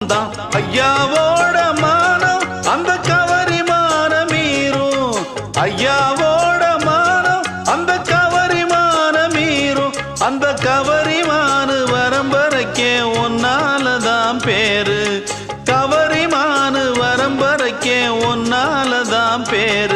தான். ஐயாவோட மானம் அந்த கவரி மானம் மீறும். ஐயாவோட மானம் அந்த கவரி மானம் மீறும். அந்த கவரி மானு வரம்பரைக்கே ஒன்னாலதான் பேரு. கவரி மானு வரம்பரைக்கே ஒன்னாலதான் பேரு.